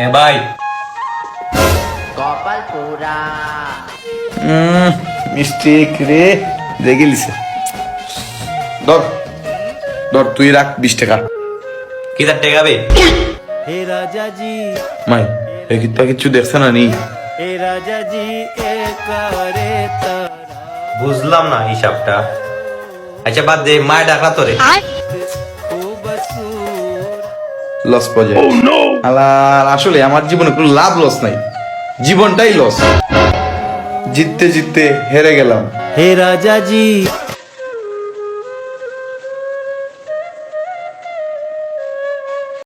হ্যাঁ ভাই কপাল মিস্টেক রে দেখে লিছে ধর তুই রাখ বিশ টাকা। কি তার টাকা বে? হে রাজা জি মাই এ কি তা কিছু দেখছ না নি? হে রাজা জি এ বুঝলাম না হিসাবটা। আচ্ছা বাদ দে মা ডাকলা তোরে। খুব লস পাওয়া যায়। oh, আলার আসলে আমার জীবনে কোনো লাভ লস নাই। জীবনটাই লস জিততে জিততে হেরে গেলাম। হে রাজাজি